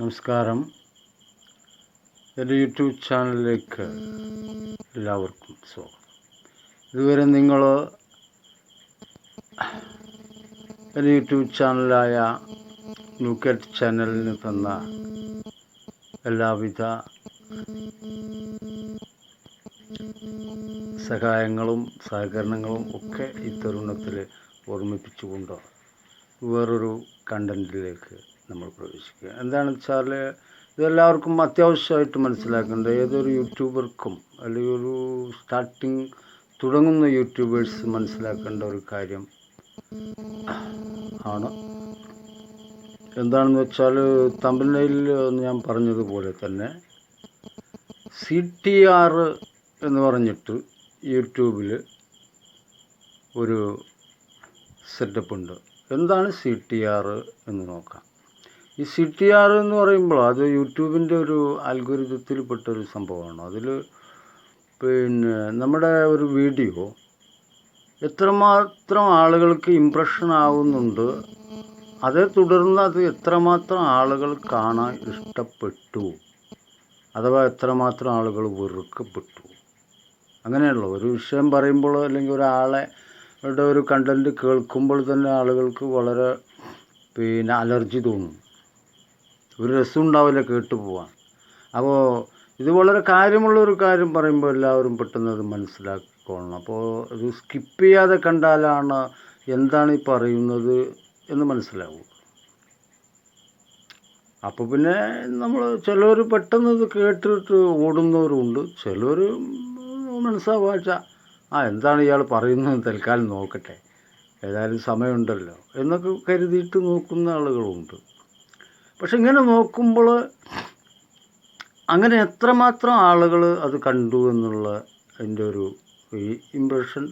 നമസ്കാരം. എന്റെ യൂട്യൂബ് ചാനലിലേക്ക് എല്ലാവർക്കും സ്വാഗതം. ഇതുവരെ നിങ്ങൾ എന്റെ യൂട്യൂബ് ചാനലായ ന്യൂക്കറ്റ് ചാനലിന് തന്ന എല്ലാവിധ സഹായങ്ങളും സഹകരണങ്ങളും ഒക്കെ ഈ തരുണത്തിൽ ഓർമ്മിപ്പിച്ചുകൊണ്ട് വേറൊരു കണ്ടന്റിലേക്ക് നമ്മൾ പ്രവേശിക്കുക. എന്താണെന്ന് വെച്ചാൽ ഇതെല്ലാവർക്കും അത്യാവശ്യമായിട്ട് മനസ്സിലാക്കേണ്ട ഏതൊരു യൂട്യൂബർക്കും അല്ലെങ്കിൽ ഒരു സ്റ്റാർട്ടിങ് തുടങ്ങുന്ന യൂട്യൂബേഴ്സ് മനസ്സിലാക്കേണ്ട ഒരു കാര്യം ആണ്. എന്താണെന്ന് വെച്ചാൽ തമിഴ്നയിൽ ഞാൻ പറഞ്ഞതുപോലെ തന്നെ സി ടി ആർ എന്ന് പറഞ്ഞിട്ട് യൂട്യൂബിൽ ഒരു സെറ്റപ്പ് ഉണ്ട്. എന്താണ് സി ടി ആർ എന്ന് നോക്കാം. ഈ സി ടി ആർ എന്ന് പറയുമ്പോൾ അത് യൂട്യൂബിന്റെ ഒരു അൽഗോരിതത്തിൽപ്പെട്ട ഒരു സംഭവമാണ്. അതിൽ പിന്നെ നമ്മുടെ ഒരു വീഡിയോ എത്രമാത്രം ആളുകൾക്ക് ഇമ്പ്രഷൻ ആവുന്നുണ്ട് അതേ തുടർന്ന് അത് എത്രമാത്രം ആളുകൾ കാണാൻ ഇഷ്ടപ്പെട്ടു അഥവാ എത്രമാത്രം ആളുകൾ വെറുക്കപ്പെട്ടു. അങ്ങനെയുള്ള ഒരു വിഷയം പറയുമ്പോൾ അല്ലെങ്കിൽ ഒരാളെ യുടെ ഒരു കണ്ടന്റ് കേൾക്കുമ്പോൾ തന്നെ ആളുകൾക്ക് വളരെ പിന്നെ അലർജി തോന്നും. ഒരു രസം ഉണ്ടാവില്ല കേട്ടു പോവാൻ. അപ്പോൾ ഇത് വളരെ കാര്യമുള്ള ഒരു കാര്യം പറയുമ്പോൾ എല്ലാവരും പെട്ടെന്ന് അത് മനസ്സിലാക്കണം. അപ്പോൾ ഇത് സ്കിപ്പ് ചെയ്യാതെ കണ്ടാലാണ് എന്താണ് ഈ പറയുന്നത് എന്ന് മനസ്സിലാവും. അപ്പോൾ പിന്നെ നമ്മൾ ചിലർ പെട്ടെന്ന് ഇത് കേട്ടിട്ട് ഓടുന്നവരുണ്ട്. ചിലർ മനസ്സാവാച്ച ആ എന്താണ് ഇയാൾ പറയുന്നത് തൽക്കാലം നോക്കട്ടെ. ഏതായാലും സമയമുണ്ടല്ലോ. എന്നൊക്കെ കരുതിയിട്ട് നോക്കുന്ന ആളുകളുണ്ട്. പക്ഷെ ഇങ്ങനെ നോക്കുമ്പോൾ അങ്ങനെ എത്രമാത്രം ആളുകൾ അത് കണ്ടു എന്നുള്ള എന്റെ ഒരു ഈ ഇമ്പ്രഷൻ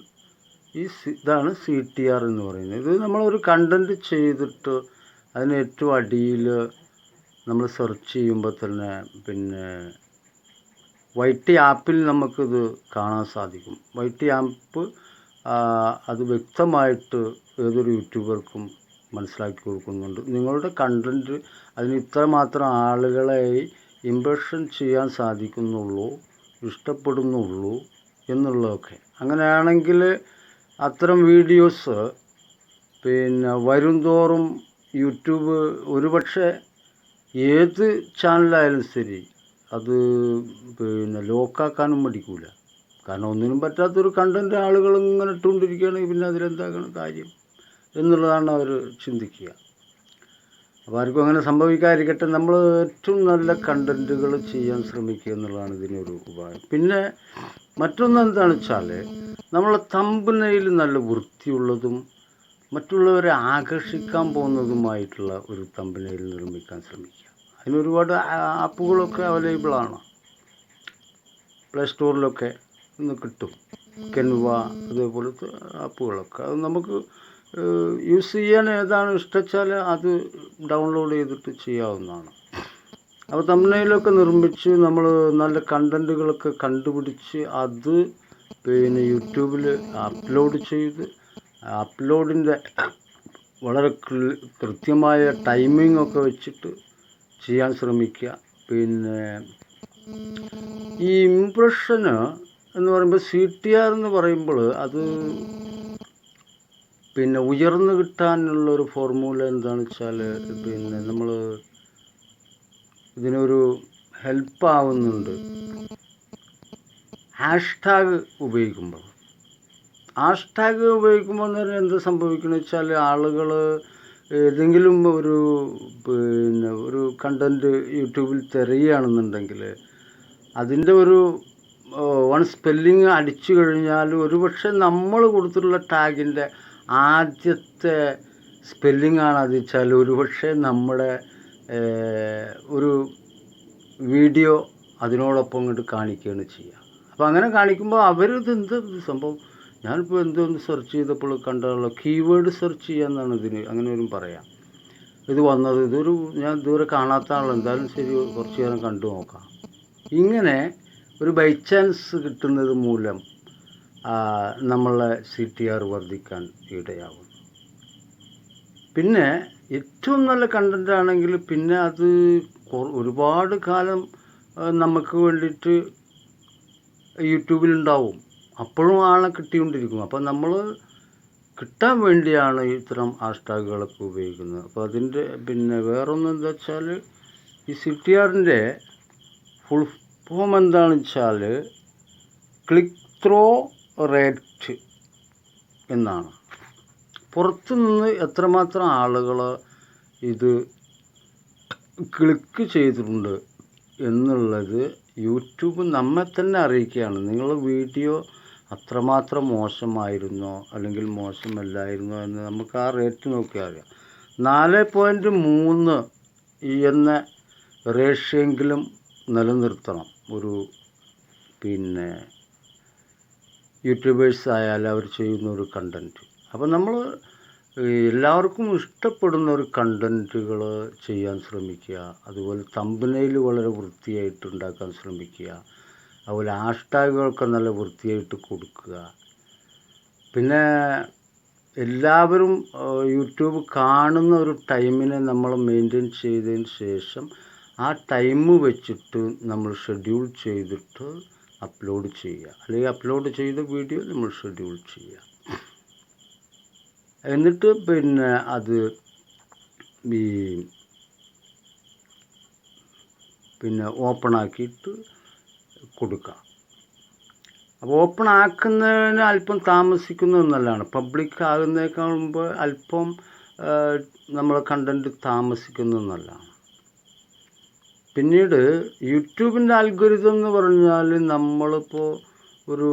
ഈ ഇതാണ് സി ടി ആർ എന്ന് പറയുന്നത്. ഇത് നമ്മളൊരു കണ്ടന്റ് ചെയ്തിട്ട് അതിന് ഏറ്റവും അടിയിൽ നമ്മൾ സെർച്ച് ചെയ്യുമ്പോൾ തന്നെ പിന്നെ വൈറ്റി ആപ്പിൽ നമുക്കിത് കാണാൻ സാധിക്കും. വൈറ്റി ആപ്പ് അത് വ്യക്തമായിട്ട് ഏതൊരു യൂട്യൂബർക്കും മനസ്സിലാക്കി കൊടുക്കുന്നുണ്ട്. നിങ്ങളുടെ കണ്ടന്റ് അതിന് ഇത്രമാത്രം ആളുകളെ ഇമ്പ്രഷൻ ചെയ്യാൻ സാധിക്കുന്നുള്ളൂ ഇഷ്ടപ്പെടുന്നുള്ളൂ എന്നുള്ളതൊക്കെ. അങ്ങനെയാണെങ്കിൽ അത്തരം വീഡിയോസ് പിന്നെ വരുംതോറും യൂട്യൂബ് ഒരുപക്ഷെ ഏത് ചാനലായാലും ശരി അത് പിന്നെ ലോക്കാക്കാനും മടിക്കൂല. കാരണം ഒന്നിനും പറ്റാത്തൊരു കണ്ടന്റ് ആളുകൾ ഇങ്ങനെ ഇട്ടുകൊണ്ടിരിക്കുകയാണെങ്കിൽ പിന്നെ അതിലെന്താക്കണം കാര്യം എന്നുള്ളതാണ് അവർ ചിന്തിക്കുക. അപ്പോൾ ആർക്കും അങ്ങനെ സംഭവിക്കാതിരിക്കട്ടെ. നമ്മൾ ഏറ്റവും നല്ല കണ്ടന്റുകൾ ചെയ്യാൻ ശ്രമിക്കുക എന്നുള്ളതാണ് ഇതിനൊരു ഉപായം. പിന്നെ മറ്റൊന്ന് എന്താണെന്ന് വെച്ചാൽ നമ്മളെ തമ്പനയിൽ നല്ല വൃത്തിയുള്ളതും മറ്റുള്ളവരെ ആകർഷിക്കാൻ പോകുന്നതുമായിട്ടുള്ള ഒരു തമ്പനയിൽ നിർമ്മിക്കാൻ ശ്രമിക്കുക. അതിന് ഒരുപാട് ആപ്പുകളൊക്കെ അവൈലബിൾ ആണ് പ്ലേ സ്റ്റോറിലൊക്കെ ഇന്ന് കിട്ടും. കെൻവ അതേപോലത്തെ ആപ്പുകളൊക്കെ. അത് നമുക്ക് യൂസ് ചെയ്യാൻ ഏതാണ് ഇഷ്ടച്ചാൽ അത് ഡൗൺലോഡ് ചെയ്തിട്ട് ചെയ്യാവുന്നതാണ്. അപ്പോൾ തമിഴ്നയിലൊക്കെ നിർമ്മിച്ച് നമ്മൾ നല്ല കണ്ടന്റുകളൊക്കെ കണ്ടുപിടിച്ച് അത് പിന്നെ യൂട്യൂബിൽ അപ്ലോഡ് ചെയ്ത് അപ്ലോഡിന്റെ വളരെ കൃത്യമായ ടൈമിംഗ് ഒക്കെ വെച്ചിട്ട് ചെയ്യാൻ ശ്രമിക്കുക. പിന്നെ ഈ ഇംപ്രഷന് എന്ന് പറയുമ്പോൾ സി ടി ആർ എന്ന് പറയുമ്പോൾ അത് പിന്നെ ഉയർന്നു കിട്ടാനുള്ള ഒരു ഫോർമുല എന്താണെന്ന് വെച്ചാൽ പിന്നെ നമ്മൾ ഇതിനൊരു ഹെൽപ്പ് ആവുന്നുണ്ട്. ഹാഷ്ടാഗ് ഉപയോഗിക്കുമ്പോൾ. ഹാഷ്ടാഗ് ഉപയോഗിക്കുമ്പോൾ എന്ന് പറഞ്ഞാൽ എന്ത് സംഭവിക്കണമെന്ന് വെച്ചാൽ ആളുകൾ ഏതെങ്കിലും ഒരു പിന്നെ ഒരു കണ്ടന്റ് യൂട്യൂബിൽ തിരയുകയാണെന്നുണ്ടെങ്കിൽ അതിന്റെ ഒരു വൺ സ്പെല്ലിങ് അടിച്ചു കഴിഞ്ഞാൽ ഒരുപക്ഷെ നമ്മൾ കൊടുത്തിട്ടുള്ള ടാഗിന്റെ ആദ്യത്തെ സ്പെല്ലിംഗ് ആണ് അത് വെച്ചാൽ ഒരുപക്ഷെ നമ്മുടെ ഒരു വീഡിയോ അതിനോടൊപ്പം ഇങ്ങോട്ട് കാണിക്കുകയാണ് ചെയ്യുക. അപ്പോൾ അങ്ങനെ കാണിക്കുമ്പോൾ അവരിത് എന്ത് സംഭവം? ഞാനിപ്പോൾ എന്തോന്ന് സെർച്ച് ചെയ്തപ്പോൾ കണ്ടുള്ള കീവേഡ് സെർച്ച് ചെയ്യാന്നാണ് ഇതിന് അങ്ങനെ ഒരു പറയാം. ഇത് വന്നത് ഇതൊരു ഞാൻ ദൂരെ കാണാത്ത ആൾ എന്തായാലും ശരി കുറച്ച് നേരം കണ്ടു നോക്കാം. ഇങ്ങനെ ഒരു ബൈ ചാൻസ് കിട്ടുന്നത് മൂലം നമ്മളെ സി ടി ആർ വർദ്ധിക്കാൻ ഇടയാവും പിന്നെ ഏറ്റവും നല്ല കണ്ടന്റ് ആണെങ്കിൽ പിന്നെ അത് ഒരുപാട് കാലം നമുക്ക് വേണ്ടിയിട്ട് യൂട്യൂബിലുണ്ടാവും അപ്പോഴും ആളെ കിട്ടിക്കൊണ്ടിരിക്കും. അപ്പോൾ നമ്മൾ കിട്ടാൻ വേണ്ടിയാണ് ഇത്തരം ഹാഷ്ടാഗുകളൊക്കെ ഉപയോഗിക്കുന്നത്. അപ്പോൾ അതിന്റെ പിന്നെ വേറൊന്നും എന്താ വെച്ചാൽ ഈ സി ടി ആറിന്റെ ഫുൾ ഫോം എന്താണെന്ന് വെച്ചാൽ ക്ലിക്ക് ത്രോ റേറ്റ് എന്നാണ്. പുറത്തു നിന്ന് എത്രമാത്രം ആളുകൾ ഇത് ക്ലിക്ക് ചെയ്തിട്ടുണ്ട് എന്നുള്ളത് യൂട്യൂബ് നമ്മെ തന്നെ അറിയിക്കുകയാണ്. നിങ്ങൾ വീഡിയോ അത്രമാത്രം മോശമായിരുന്നോ അല്ലെങ്കിൽ മോശമല്ലായിരുന്നോ എന്ന് നമുക്ക് ആ റേറ്റ് നോക്കിയാൽ അറിയാം. നാല് പോയിന്റ് മൂന്ന് എന്ന റേഷ്യെങ്കിലും നിലനിർത്തണം. ഒരു പിന്നെ യൂട്യൂബേഴ്സ് ആയാലും അവർ ചെയ്യുന്ന ഒരു കണ്ടന്റ് അപ്പോൾ നമ്മൾ എല്ലാവർക്കും ഇഷ്ടപ്പെടുന്ന ഒരു കണ്ടന്റുകൾ ചെയ്യാൻ ശ്രമിക്കുക. അതുപോലെ തമ്പനയിൽ വളരെ വൃത്തിയായിട്ട് ഉണ്ടാക്കാൻ ശ്രമിക്കുക. അതുപോലെ ഹാഷ്ടാഗുകളൊക്കെ നല്ല വൃത്തിയായിട്ട് കൊടുക്കുക. പിന്നെ എല്ലാവരും യൂട്യൂബ് കാണുന്ന ഒരു ടൈമിനെ നമ്മൾ മെയിന്റെയിൻ ചെയ്തതിന് ശേഷം ആ ടൈം വെച്ചിട്ട് നമ്മൾ ഷെഡ്യൂൾ ചെയ്തിട്ട് അപ്ലോഡ് ചെയ്യുക. അല്ലെങ്കിൽ അപ്ലോഡ് ചെയ്ത വീഡിയോ നമ്മൾ ഷെഡ്യൂൾ ചെയ്യുക. എന്നിട്ട് പിന്നെ അത് ഈ പിന്നെ ഓപ്പൺ ആക്കിയിട്ട് കൊടുക്കുക. അപ്പോൾ ഓപ്പൺ ആക്കുന്നതിന് അല്പം താമസിക്കുന്നു എന്നല്ലാണ് പബ്ലിക് ആകുന്നതിനേക്കാൾ മുമ്പ് അല്പം നമ്മൾ കണ്ടന്റ് താമസിക്കുന്നു എന്നല്ലാണ് പിന്നീട് യൂട്യൂബിന്റെ അൽഗോരിതം എന്ന് പറഞ്ഞാൽ നമ്മളിപ്പോൾ ഒരു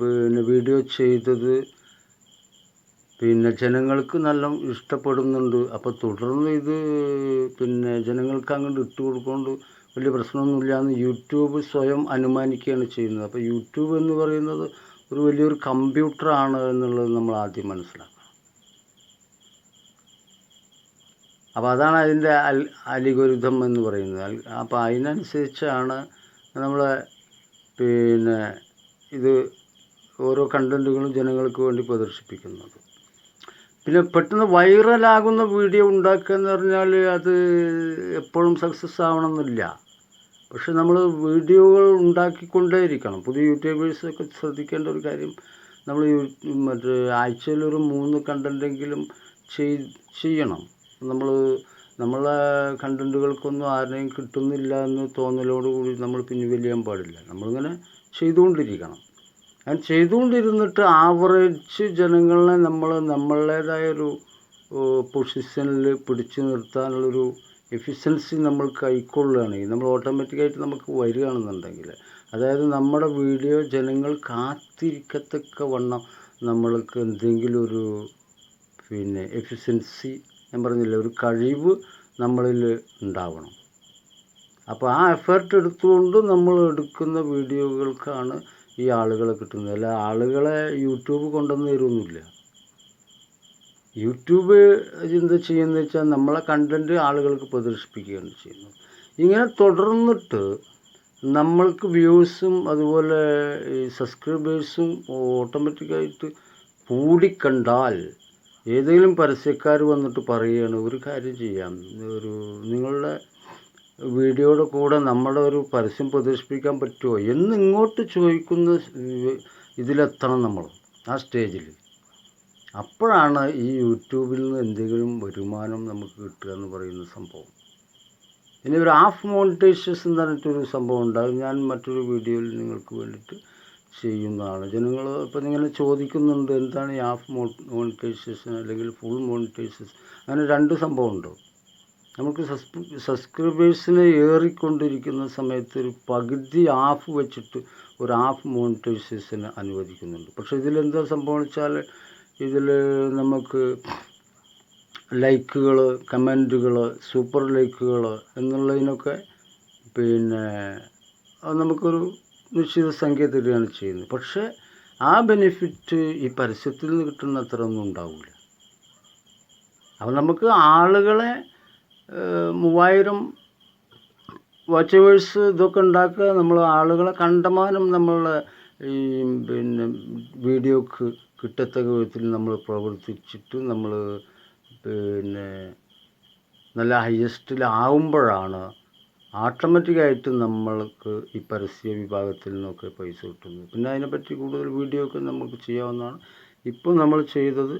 പിന്നെ വീഡിയോ ചെയ്തത് പിന്നെ ജനങ്ങൾക്ക് നല്ല ഇഷ്ടപ്പെടുന്നുണ്ട്. അപ്പോൾ തുടർന്ന് ഇത് പിന്നെ ജനങ്ങൾക്ക് അങ്ങോട്ട് ഇട്ട് കൊടുക്കൊണ്ട് വലിയ പ്രശ്നമൊന്നുമില്ല എന്ന് യൂട്യൂബ് സ്വയം അനുമാനിക്കുകയാണ് ചെയ്യുന്നത്. അപ്പോൾ യൂട്യൂബ് എന്ന് പറയുന്നത് ഒരു വലിയൊരു കമ്പ്യൂട്ടറാണ് എന്നുള്ളത് നമ്മൾ ആദ്യം മനസ്സിലാക്കണം. അപ്പോൾ അതാണ് അതിന്റെ അൽ അലിഗുരുതം എന്ന് പറയുന്നത്. അപ്പോൾ അതിനനുസരിച്ചാണ് നമ്മൾ പിന്നെ ഇത് ഓരോ കണ്ടന്റുകളും ജനങ്ങൾക്ക് വേണ്ടി പ്രദർശിപ്പിക്കുന്നത്. പിന്നെ പെട്ടെന്ന് വൈറലാകുന്ന വീഡിയോ ഉണ്ടാക്കുക എന്ന് പറഞ്ഞാൽ അത് എപ്പോഴും സക്സസ് ആവണമെന്നില്ല. പക്ഷെ നമ്മൾ വീഡിയോകൾ ഉണ്ടാക്കിക്കൊണ്ടേയിരിക്കണം. പുതിയ യൂട്യൂബേഴ്സൊക്കെ ശ്രദ്ധിക്കേണ്ട ഒരു കാര്യം നമ്മൾ മറ്റേ ആഴ്ചയിൽ ഒരു മൂന്ന് കണ്ടന്റെങ്കിലും ചെയ് ചെയ്യണം. നമ്മൾ നമ്മളെ കണ്ടന്റുകൾക്കൊന്നും ആരുടെയും കിട്ടുന്നില്ല എന്ന് തോന്നലോടുകൂടി നമ്മൾ പിൻവലിയാൻ പാടില്ല. നമ്മളിങ്ങനെ ചെയ്തുകൊണ്ടിരിക്കണം. അങ്ങനെ ചെയ്തുകൊണ്ടിരുന്നിട്ട് ആവറേജ് ജനങ്ങളെ നമ്മൾ നമ്മളുടേതായൊരു പൊസിഷനിൽ പിടിച്ചു നിർത്താനുള്ളൊരു എഫിഷ്യൻസി നമ്മൾ കൈക്കൊള്ളുകയാണെങ്കിൽ നമ്മൾ ഓട്ടോമാറ്റിക്കായിട്ട് നമുക്ക് വരികയാണെന്നുണ്ടെങ്കിൽ. അതായത് നമ്മുടെ വീഡിയോ ജനങ്ങൾ കാത്തിരിക്കത്തക്ക വണ്ണം നമ്മൾക്ക് എന്തെങ്കിലും ഒരു പിന്നെ എഫിഷ്യൻസി ഞാൻ പറഞ്ഞില്ല ഒരു കഴിവ് നമ്മളിൽ ഉണ്ടാവണം. അപ്പോൾ ആ എഫേർട്ട് എടുത്തുകൊണ്ട് നമ്മൾ എടുക്കുന്ന വീഡിയോകൾക്കാണ് ഈ ആളുകളെ കിട്ടുന്നത്. അല്ല ആളുകളെ യൂട്യൂബ് കൊണ്ടുവന്ന് തരുമൊന്നുമില്ല യൂട്യൂബ് എന്ത് ചെയ്യുന്നത് വെച്ചാൽ നമ്മളെ കണ്ടന്റ് ആളുകൾക്ക് പ്രദർശിപ്പിക്കുകയാണ് ചെയ്യുന്നത്. ഇങ്ങനെ തുടർന്നിട്ട് നമ്മൾക്ക് വ്യൂസും അതുപോലെ ഈ സബ്സ്ക്രൈബേഴ്സും ഓട്ടോമാറ്റിക്കായിട്ട് കൂടിക്കണ്ടാൽ ഏതെങ്കിലും പരസ്യക്കാർ വന്നിട്ട് പറയുകയാണ് ഒരു കാര്യം ചെയ്യാം. ഒരു നിങ്ങളുടെ വീഡിയോയുടെ കൂടെ നമ്മുടെ ഒരു പരസ്യം പ്രദർശിപ്പിക്കാൻ പറ്റുമോ? എന്ന് ഇങ്ങോട്ട് ചോദിക്കുന്ന ഇതിലെത്തണം നമ്മൾ ആ സ്റ്റേജിൽ. അപ്പോഴാണ് ഈ യൂട്യൂബിൽ നിന്ന് എന്തെങ്കിലും വരുമാനം നമുക്ക് കിട്ടുക എന്ന് പറയുന്ന സംഭവം. ഇനി ഒരു ഹാഫ് മോണിറ്റൈസേഷൻ എന്ന് പറഞ്ഞിട്ടൊരു സംഭവം ഉണ്ട് അത് ഞാൻ മറ്റൊരു വീഡിയോയിൽ നിങ്ങൾക്ക് വേണ്ടിയിട്ട് ചെയ്യുന്നതാണ്. ജനങ്ങൾ ഇപ്പം ഇങ്ങനെ ചോദിക്കുന്നുണ്ട് എന്താണ് ഈ ഹാഫ് മോണിറ്റൈസേഷൻ അല്ലെങ്കിൽ ഫുൾ മോണിറ്റൈസേഷൻ? അങ്ങനെ രണ്ട് സംഭവമുണ്ട്. നമുക്ക് സബ്സ്ക്രൈബേഴ്സിനെ ഏറിക്കൊണ്ടിരിക്കുന്ന സമയത്ത് ഒരു പകുതി ഹാഫ് വെച്ചിട്ട് ഒരു ഹാഫ് മോണിറ്റൈസേഷന് അനുവദിക്കുന്നുണ്ട്. പക്ഷെ ഇതിലെന്താ സംഭവം വെച്ചാൽ ഇതിൽ നമുക്ക് ലൈക്കുകൾ കമന്റുകൾ സൂപ്പർ ലൈക്കുകൾ എന്നുള്ളതിനൊക്കെ പിന്നെ നമുക്കൊരു നിശ്ചിത സംഖ്യ തരികയാണ് ചെയ്യുന്നത്. പക്ഷേ ആ ബെനിഫിറ്റ് ഈ പരസ്യത്തിൽ നിന്ന് കിട്ടുന്ന അത്ര ഒന്നും ഉണ്ടാവില്ല. അപ്പോൾ നമുക്ക് ആളുകളെ മൂവായിരം വാച്ചവേഴ്സ് ഇതൊക്കെ ഉണ്ടാക്കുക നമ്മൾ ആളുകളെ കണ്ടമാനം നമ്മൾ ഈ പിന്നെ വീഡിയോക്ക് കിട്ടത്തക്ക വിധത്തിൽ നമ്മൾ പ്രവർത്തിച്ചിട്ട് നമ്മൾ പിന്നെ നല്ല ഹയസ്റ്റിലാവുമ്പോഴാണ് ഓട്ടോമാറ്റിക്കായിട്ട് നമ്മൾക്ക് ഈ പരസ്യ വിഭാഗത്തിൽ നിന്നൊക്കെ പൈസ കിട്ടുന്നത്. പിന്നെ അതിനെപ്പറ്റി കൂടുതൽ വീഡിയോ ഒക്കെ നമുക്ക് ചെയ്യാവുന്നതാണ്. ഇപ്പോൾ നമ്മൾ ചെയ്തത്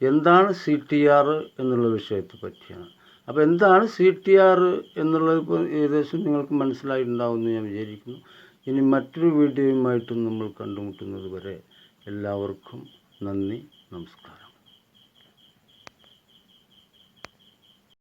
എന്താണ് സി ടി ആർ എന്നുള്ള വിഷയത്തെ പറ്റിയാണ്. അപ്പോൾ എന്താണ് സി ടി ആർ എന്നുള്ളത് ഇപ്പോൾ ഏകദേശം നിങ്ങൾക്ക് മനസ്സിലായിട്ടുണ്ടാവുമെന്ന് ഞാൻ വിചാരിക്കുന്നു. ഇനി മറ്റൊരു വീഡിയോയുമായിട്ട് നമ്മൾ കണ്ടുമുട്ടുന്നത് വരെ എല്ലാവർക്കും നന്ദി നമസ്കാരം.